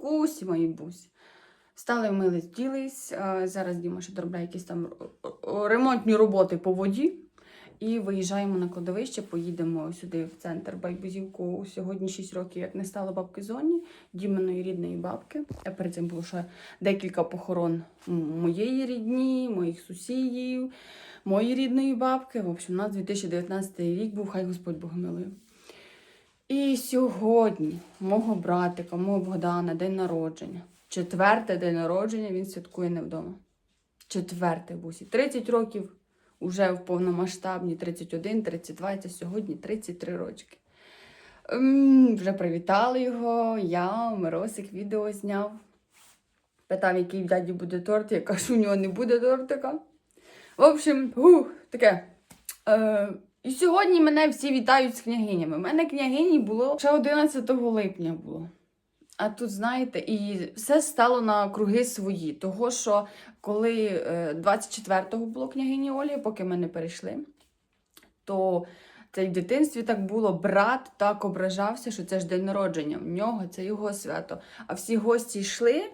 Кукусі, мої бусі. Встали, вмились, вділись. Зараз Діма ще доробляє якісь там р- р- ремонтні роботи по воді. І виїжджаємо на кладовище, поїдемо сюди в центр Байбузівку. Сьогодні 6 років, як не стало бабки Зоні, Діминої рідної бабки. А перед цим було ще декілька похорон моєї рідні, моїх сусідів, моєї рідної бабки. В общем, у нас 2019 рік був, хай Господь Бог милує. І сьогодні мого братика, мого Богдана, день народження. Четверте день народження він святкує не вдома. Четверте бусі. 30 років уже в повномасштабні 31, 32, це сьогодні 33 рочки. Ем, вже привітали його, я, Миросик відео зняв. Питав, який в дяді буде торт, я кажу, у нього не буде тортика. В общем, гу, таке. Е, і сьогодні мене всі вітають з княгинями. У мене княгині було ще 11 липня було. А тут, знаєте, і все стало на круги свої. Того, що коли е, 24-го було княгині Олі, поки ми не перейшли, то це й в дитинстві так було. Брат так ображався, що це ж день народження. В нього це його свято. А всі гості йшли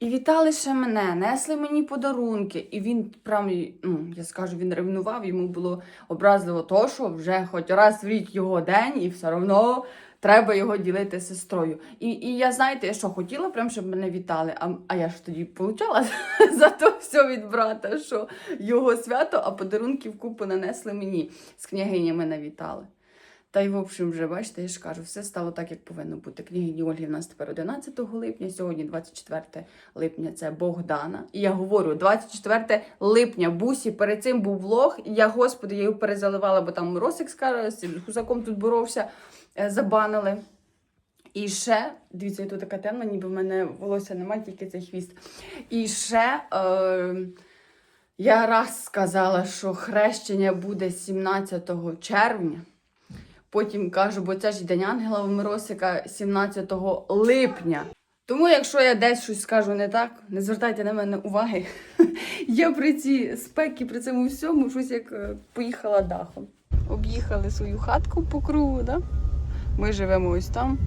і вітали ще мене, несли мені подарунки. І він прям, ну, я скажу, він ревнував, йому було образливо то, що вже хоч раз в рік його день, і все одно треба його ділити з сестрою. І, і я, знаєте, я що хотіла, прям, щоб мене вітали. А, а я ж тоді получала за то все від брата, що його свято, а подарунків купу нанесли мені. З княгинями навітали. Та й, в общем, вже бачите, я ж кажу, все стало так, як повинно бути. Княгині Ольги в нас тепер 11 липня, сьогодні 24 липня це Богдана. І я говорю, 24 липня бусі, перед цим був влог. І я, господи, я його перезаливала, бо там Росик з гусаком тут боровся, е, забанили. І ще, дивіться, тут така темна, ніби в мене волосся немає, тільки цей хвіст. І ще е, я раз сказала, що хрещення буде 17 червня. Потім кажу, бо це ж День Ангела у Миросика 17 липня. Тому, якщо я десь щось скажу не так, не звертайте на мене уваги. Я при цій спекі, при цьому всьому щось як е, поїхала дахом. Об'їхали свою хатку по кругу, да? Ми живемо ось там,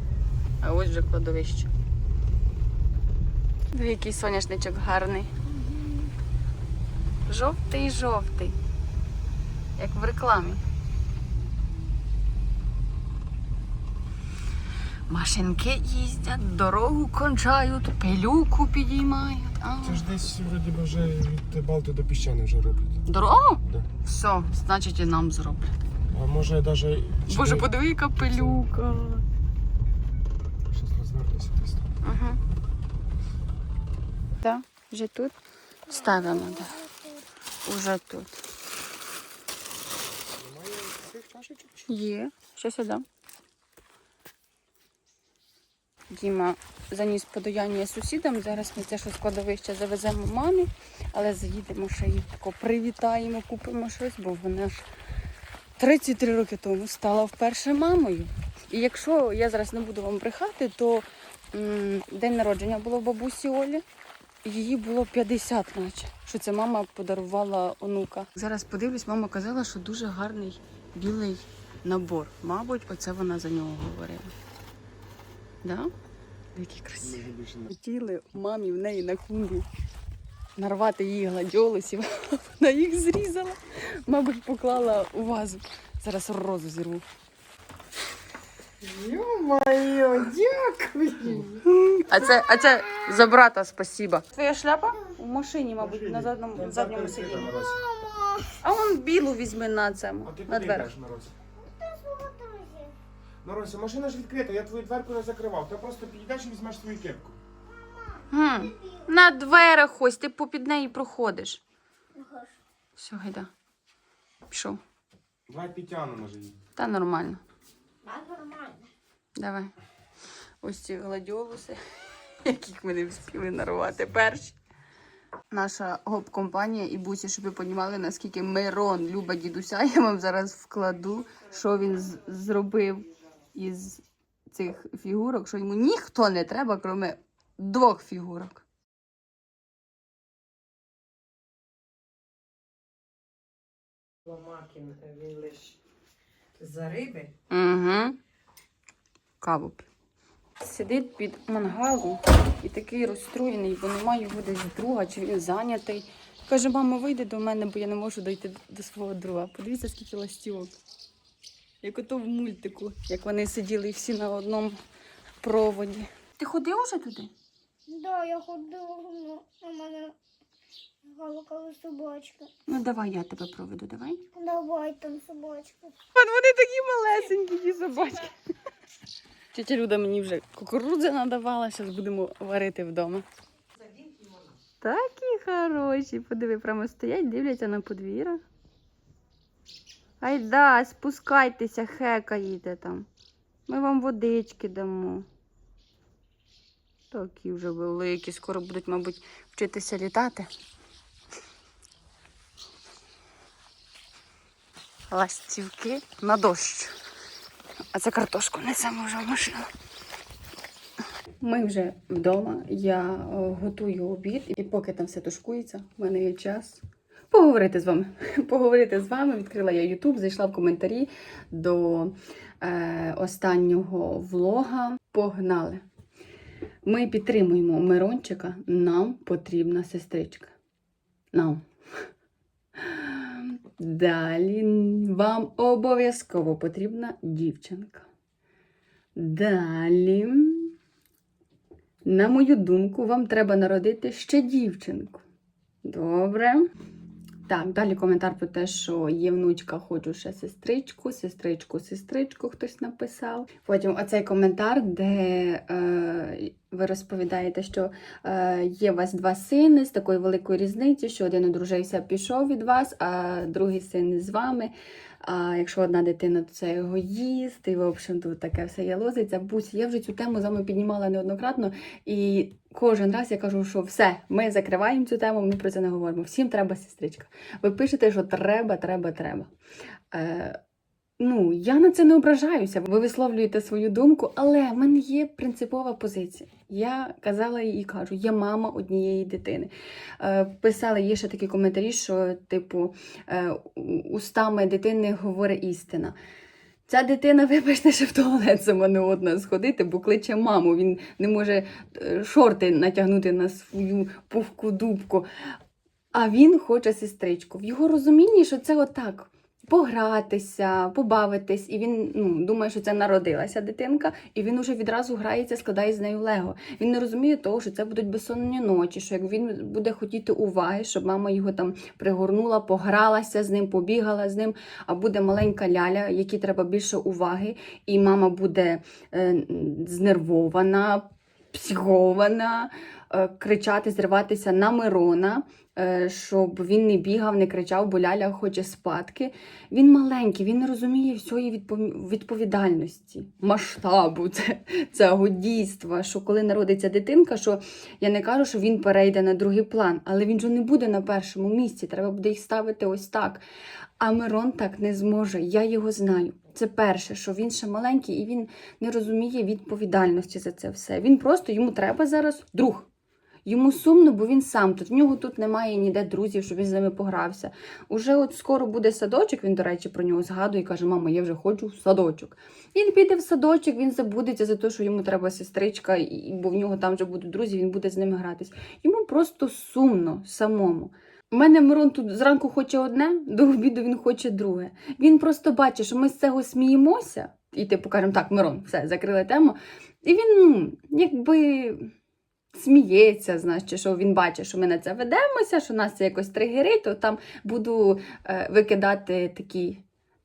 а ось вже кладовище. Диви, який соняшничок гарний. Жовтий, жовтий. Як в рекламі. Машинки їздять, дорогу кончають, пилюку підіймають. А. Це ж десь вроді би вже від Балти до піщани вже роблять. Дорогу? Да. Все, значить і нам зроблять. А може навіть. Боже, подиви, яка пилюка. Щас розвернуся десь там. Ага. Так, вже тут ставимо, так. Уже тут. Є. Щось я дам. Діма заніс подояння сусідам. Зараз ми це що складовище завеземо мамі, але заїдемо ще їх тако привітаємо, купимо щось, бо вона ж 33 роки тому стала вперше мамою. І якщо я зараз не буду вам брехати, то м, день народження було в бабусі Олі. Її було 50, наче. Що це мама подарувала онука. Зараз подивлюсь, мама казала, що дуже гарний білий набор. Мабуть, оце вона за нього говорила. Да? Більше не. Хотіли мамі в неї на клумбі нарвати її гладіолусів. Вона їх зрізала. Мабуть, поклала у вазу. Зараз розу зірву. Йо-моє, дякую! А це, а це за брата спасіба. Твоя шляпа? У машині, мабуть, на задньому, задньому сидінні. А он білу візьми на цьому, на дверях. Мирося, машина ж відкрита, я твою дверку не закривав. Ти просто підійдеш і візьмеш свою кепку. Гм. На дверях ось, ти попід неї проходиш. Все, гайда. Пішов. Давай підтягнемо ж її. Та нормально. Так нормально. Давай. Ось ці гладіолуси, яких ми не встигли нарвати перші. Наша гоп-компанія і бусі, щоб ви розуміли, наскільки Мирон любить дідуся. Я вам зараз вкладу, що він з- зробив із цих фігурок, що йому ніхто не треба, крім двох фігурок. Ломакін він лиш за риби. Угу. Каву. сидить під мангалом і такий розстроєний, бо немає його десь друга, чи він зайнятий. Каже, мама, вийди до мене, бо я не можу дойти до свого друга. Подивіться, скільки ластівок. Як ото в мультику, як вони сиділи всі на одному проводі. Ти ходив уже туди? Да, я ходила, ну, у мене галкала собачка. Ну давай я тебе проведу, давай. Давай там собачка. От вони такі малесенькі, ті собачки. Тетя Люда мені вже кукурудзи надавала, зараз будемо варити вдома. Такі хороші, подиви, прямо стоять, дивляться на подвір'я. Айда, спускайтеся, хекаєте там. Ми вам водички дамо. Такі вже великі, скоро будуть, мабуть, вчитися літати. Ластівки на дощ. А це картошку несемо вже в машину. Ми вже вдома. Я е, готую обід, і поки там все тушкується, в мене є час поговорити з вами. Поговорити з вами. Відкрила я YouTube, зайшла в коментарі до е, останнього влога. Погнали! Ми підтримуємо Мирончика. Нам потрібна сестричка. Нам. Далі вам обов'язково потрібна дівчинка. Далі, на мою думку, вам треба народити ще дівчинку. Добре. Так, далі коментар про те, що є внучка, хочу ще сестричку, сестричку, сестричку, хтось написав. Потім оцей коментар, де е, ви розповідаєте, що е, є у вас два сини з такою великою різницею, що один одружився, пішов від вас, а другий син з вами. А якщо одна дитина, то це його їсть, і в общем тут таке все є лозиться. Бусь, я вже цю тему з вами піднімала неоднократно, і кожен раз я кажу, що все, ми закриваємо цю тему, ми про це не говоримо. Всім треба сестричка. Ви пишете, що треба, треба, треба. Е, ну, я на це не ображаюся. Ви висловлюєте свою думку, але в мене є принципова позиція. Я казала і кажу, я мама однієї дитини. Е, писали є ще такі коментарі, що, типу, е, устами дитини говорить істина. Ця дитина, вибачте, що в туалет сама не одна сходити, бо кличе маму. Він не може е, шорти натягнути на свою пухку дубку. А він хоче сестричку. В його розумінні, що це отак. Погратися, побавитись, і він ну, думає, що це народилася дитинка, і він уже відразу грається, складає з нею лего. Він не розуміє того, що це будуть безсонні ночі, що як він буде хотіти уваги, щоб мама його там пригорнула, погралася з ним, побігала з ним, а буде маленька ляля, якій треба більше уваги, і мама буде е, знервована, психована, е, кричати, зриватися на Мирона, щоб він не бігав, не кричав, бо ляля хоче спадки. Він маленький, він не розуміє всієї відповідальності, масштабу цього дійства. Що коли народиться дитинка, що я не кажу, що він перейде на другий план, але він же не буде на першому місці. Треба буде їх ставити ось так. А Мирон так не зможе. Я його знаю. Це перше, що він ще маленький і він не розуміє відповідальності за це все. Він просто йому треба зараз друг. Йому сумно, бо він сам тут. В нього тут немає ніде друзів, щоб він з ними погрався. Уже от скоро буде садочок. Він, до речі, про нього згадує і каже: Мама, я вже ходжу в садочок. Він піде в садочок, він забудеться за те, що йому треба сестричка, бо в нього там вже будуть друзі, він буде з ними гратись. Йому просто сумно самому. У мене Мирон тут зранку хоче одне, до обіду він хоче друге. Він просто бачить, що ми з цього сміємося, і типу кажемо, так, Мирон, все, закрили тему. І він, ну, якби сміється, значить, що він бачить, що ми на це ведемося, що нас це якось тригерить, то там буду е, викидати такі.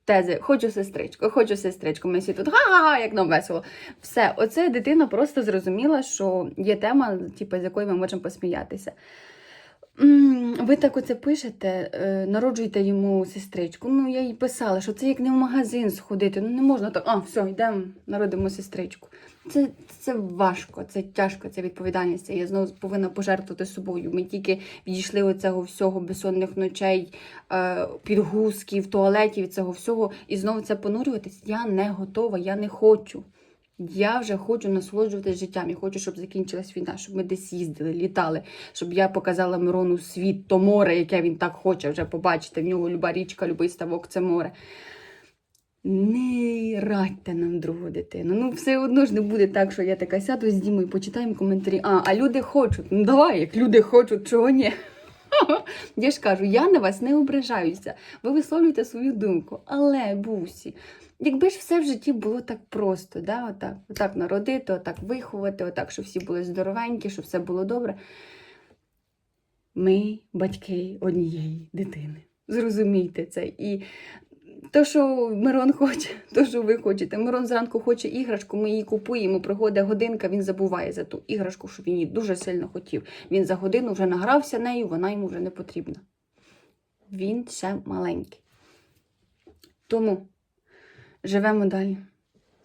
Тези, хочу сестричку, хочу сестричку. Ми всі тут га-га-га, як нам весело. Все, оце дитина просто зрозуміла, що є тема, типу, з якої ми можемо посміятися. Ви так оце пишете, е, народжуйте йому сестричку. Ну, я їй писала, що це як не в магазин сходити. Ну не можна так, а, все, йдемо, народимо сестричку. Це, це важко, це тяжко, це відповідальність. Я знову повинна пожертвувати собою. Ми тільки відійшли від цього всього безсонних ночей, е, підгузків, туалетів, цього всього, і знову це понурюватись. Я не готова, я не хочу. Я вже хочу насолоджуватися життям. Я хочу, щоб закінчилась війна, щоб ми десь їздили, літали, щоб я показала Мирону світ, то море, яке він так хоче вже побачити. В нього люба річка, любий ставок це море. Не радьте нам другу дитину. Ну, все одно ж не буде так, що я така сяду з Дімою, почитаємо коментарі. А, а люди хочуть. Ну давай, як люди хочуть, чого ні. Я ж кажу, я на вас не ображаюся. Ви висловлюєте свою думку. Але, бусі, якби ж все в житті було так просто, да? отак, отак народити, отак виховати, отак, щоб всі були здоровенькі, щоб все було добре. Ми батьки однієї дитини. Зрозумійте це. І то, що Мирон хоче, то, що ви хочете. Мирон зранку хоче іграшку, ми її купуємо, приходить годинка, він забуває за ту іграшку, що він її дуже сильно хотів. Він за годину вже награвся нею, вона йому вже не потрібна. Він ще маленький. Тому живемо далі.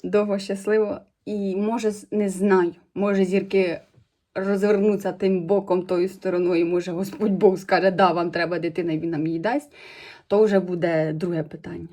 Довго щасливо. І може, не знаю, може зірки розвернуться тим боком, тою стороною, може Господь Бог скаже, да, вам треба дитина, і він нам її дасть, то вже буде друге питання.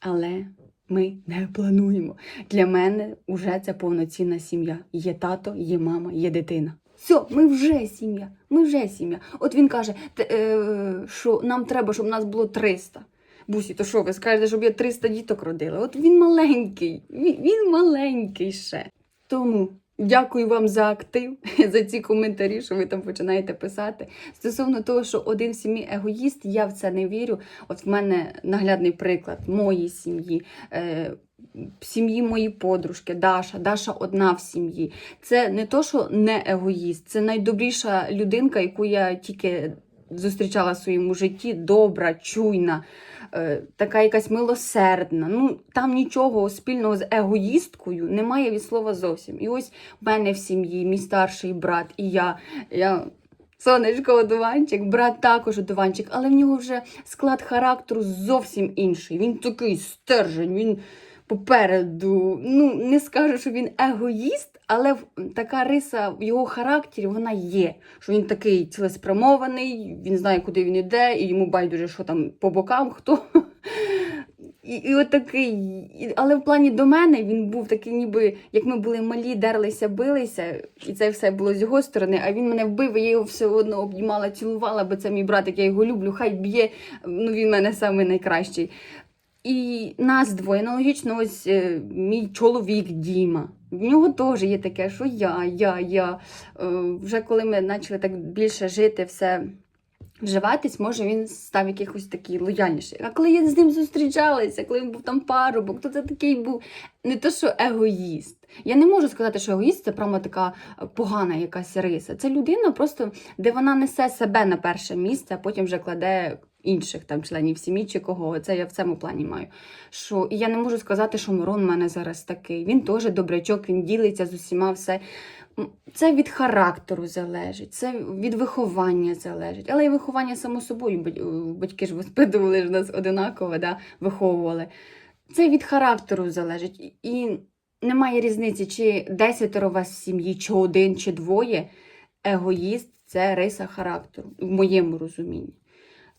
Але ми не плануємо. Для мене вже це повноцінна сім'я. Є тато, є мама, є дитина. Все, ми вже сім'я. Ми вже сім'я. От він каже, е, що нам треба, щоб нас було 300. Бусі, то що ви скажете, щоб я 300 діток родила? От він маленький, він, маленький ще. Тому дякую вам за актив, за ці коментарі, що ви там починаєте писати. Стосовно того, що один в сім'ї егоїст, я в це не вірю. От в мене наглядний приклад моєї сім'ї. Е, сім'ї моєї подружки, Даша, Даша одна в сім'ї. Це не то, що не егоїст, це найдобріша людинка, яку я тільки зустрічала в своєму житті, добра, чуйна, така якась милосердна. Ну, там нічого спільного з егоїсткою немає від слова зовсім. І ось в мене в сім'ї мій старший брат і я. я Сонечко одуванчик, брат також одуванчик, але в нього вже склад характеру зовсім інший. Він такий стержень, він попереду. Ну, не скажу, що він егоїст, але така риса в його характері вона є. Що він такий цілеспрямований, він знає, куди він йде, і йому байдуже, що там по бокам хто. І, і от такий, але в плані до мене він був такий, ніби як ми були малі, дерлися, билися, і це все було з його сторони. А він мене вбив, і я його все одно обнімала, цілувала, бо це мій братик, я його люблю, хай б'є. Ну він мене самий найкращий. І нас двоє. Аналогічно, ось е, мій чоловік Діма. В нього теж є таке, що я, я, я. Е, вже коли ми почали так більше жити, все вживатись, може він став якихось такий лояльніший. А коли я з ним зустрічалася, коли він був там парубок, то це такий був не то, що егоїст. Я не можу сказати, що егоїст це прямо така погана якась риса. Це людина, просто де вона несе себе на перше місце, а потім вже кладе інших там членів сім'ї чи кого. Це я в цьому плані маю. Що і я не можу сказати, що Мирон в мене зараз такий. Він теж добрячок, він ділиться з усіма все. Це від характеру залежить, це від виховання залежить. Але і виховання само собою, батьки ж воспитували ж нас одинаково, да, виховували. Це від характеру залежить. І- немає різниці, чи десятеро вас в сім'ї, чи один, чи двоє. Егоїст це риса характеру, в моєму розумінні.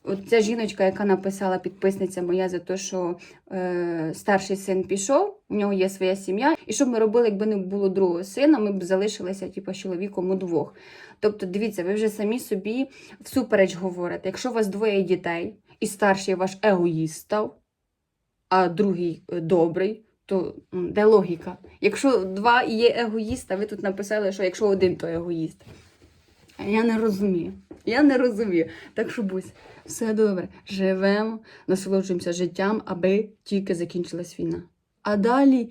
От ця жіночка, яка написала підписниця моя за те, що е, старший син пішов, у нього є своя сім'я. І що б ми робили, якби не було другого сина, ми б залишилися типу, чоловіком удвох. Тобто, дивіться, ви вже самі собі всупереч говорите, якщо у вас двоє дітей, і старший ваш егоїст став, а другий е, добрий, то де логіка? Якщо два є егоїста, ви тут написали, що якщо один, то егоїст. Я не розумію. Я не розумію. Так що бусь, все добре. Живемо, насолоджуємося життям, аби тільки закінчилась війна. А далі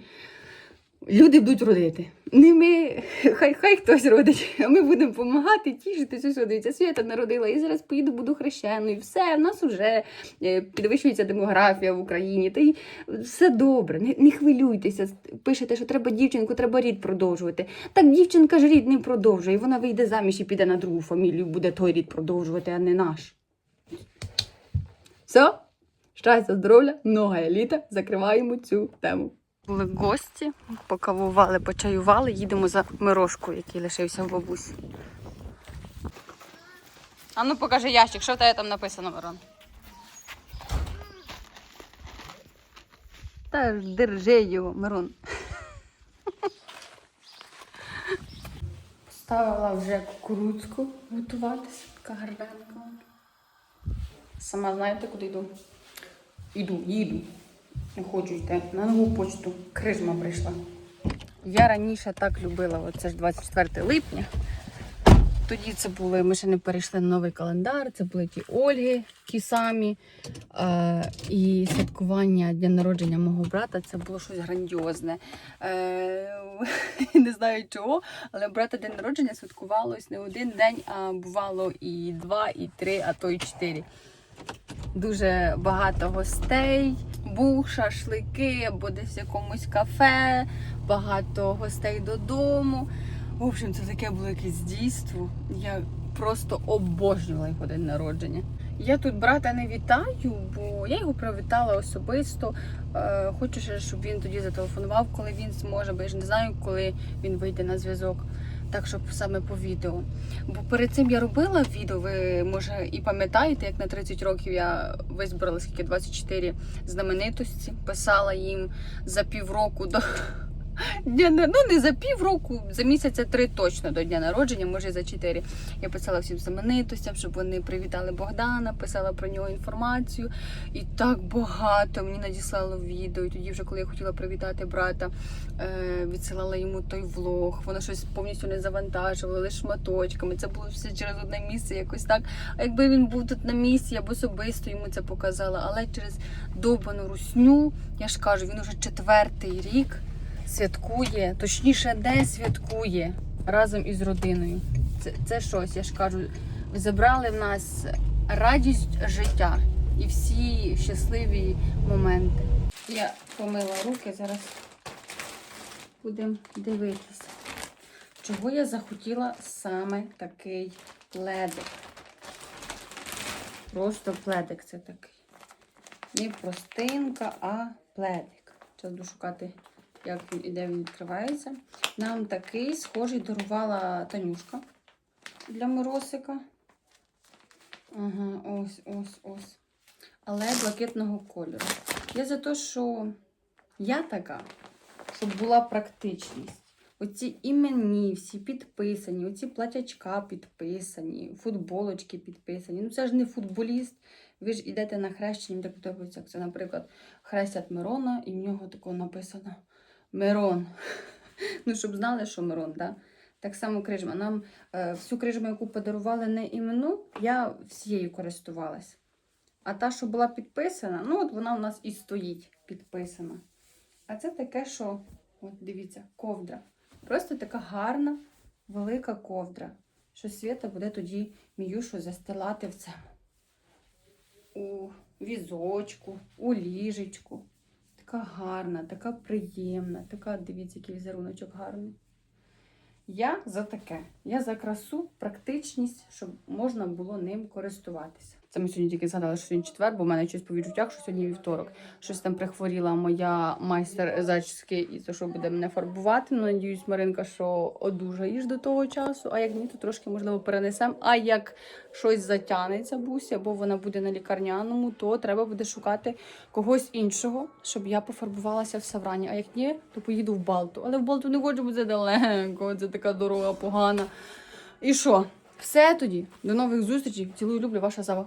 люди будуть родити. Не ми, хай, хай хтось родить, а ми будемо допомагати, тішитися. Ось, дивіться, Свята народила, і зараз поїду, буду хрещеною. Все, в нас вже е, підвищується демографія в Україні. Та й все добре, не, не хвилюйтеся. Пишете, що треба дівчинку, треба рід продовжувати. Так дівчинка ж рід не продовжує. Вона вийде заміж і піде на другу фамілію, буде той рід продовжувати, а не наш. Все, щастя, здоров'я, много літа. Закриваємо цю тему. Були гості, покавували, почаювали, їдемо за мирошку, який лишився в бабусі. А ну покажи ящик, що в тебе там написано, Мирон? Та ж держи його, Мирон. Ставила вже кукурудзку готуватися, така гарненька. Сама знаєте, куди йду? Іду, їду. Не хочу йти на нову почту. Крижма прийшла. Я раніше так любила, це ж 24 липня. Тоді це були, ми ще не перейшли на новий календар, це були ті Ольги, ті самі. Е, і святкування дня народження мого брата це було щось грандіозне. Е, не знаю чого, але брата день народження святкувалось не один день, а бувало і два, і три, а то і чотири. Дуже багато гостей, був шашлики або десь в якомусь кафе, багато гостей додому. В общем, це таке було якесь дійство. Я просто обожнювала його день народження. Я тут брата не вітаю, бо я його привітала особисто. Е, хочу ще, щоб він тоді зателефонував, коли він зможе, бо я ж не знаю, коли він вийде на зв'язок. Так, щоб саме по відео. Бо перед цим я робила відео, ви може і пам'ятаєте, як на 30 років я визбирала скільки 24 знаменитості, писала їм за півроку до дня ну не за півроку, за місяця три точно до дня народження, може за чотири. Я писала всім знаменитостям, щоб вони привітали Богдана, писала про нього інформацію. І так багато мені надіслало відео. І тоді, вже коли я хотіла привітати брата, е, відсилала йому той влог. Воно щось повністю не завантажувало, лише шматочками. Це було все через одне місце, якось так. А якби він був тут на місці, я б особисто йому це показала. Але через довбану русню, я ж кажу, він уже четвертий рік святкує, точніше, не святкує разом із родиною. Це, це щось, я ж кажу, забрали в нас радість життя і всі щасливі моменти. Я помила руки, зараз будемо дивитися. Чого я захотіла саме такий пледик? Просто пледик це такий. Не простинка, а пледик. Зараз буду шукати, як він і де він відкривається. Нам такий схожий дарувала Танюшка для моросика. Ага, ось, ось, ось. Але блакитного кольору. Я за те, що я така, щоб була практичність. Оці іменні, всі підписані, оці платячка підписані, футболочки підписані. Ну це ж не футболіст. Ви ж йдете на хрещення, де подобається, це, наприклад, хрестять Мирона, і в нього такого написано Мирон. Ну, щоб знали, що Мирон, так? Так само крижма. Нам е, всю крижму, яку подарували не імену, я всією користувалась. А та, що була підписана, ну от вона у нас і стоїть підписана. А це таке, що, от дивіться, ковдра. Просто така гарна, велика ковдра. Що Свята буде тоді Міюшу застилати в цьому. У візочку, у ліжечку. Така гарна, така приємна, така, дивіться, який візеруночок гарний. Я за таке. Я за красу, практичність, щоб можна було ним користуватися. Це ми сьогодні тільки згадали, що сьогодні четвер, бо в мене щось по відчуттях, що сьогодні вівторок. Щось там прихворіла моя майстер зачіски і за що буде мене фарбувати. Ну, надіюсь, Маринка, що одужаєш до того часу. А як ні, то трошки можливо перенесемо. А як щось затягнеться бусі, або вона буде на лікарняному, то треба буде шукати когось іншого, щоб я пофарбувалася в Саврані. А як ні, то поїду в Балту. Але в Балту не хочу, бо це далеко, це така дорога погана. І що? Все тоді. До нових зустрічей. Цілую, люблю, ваша Зава.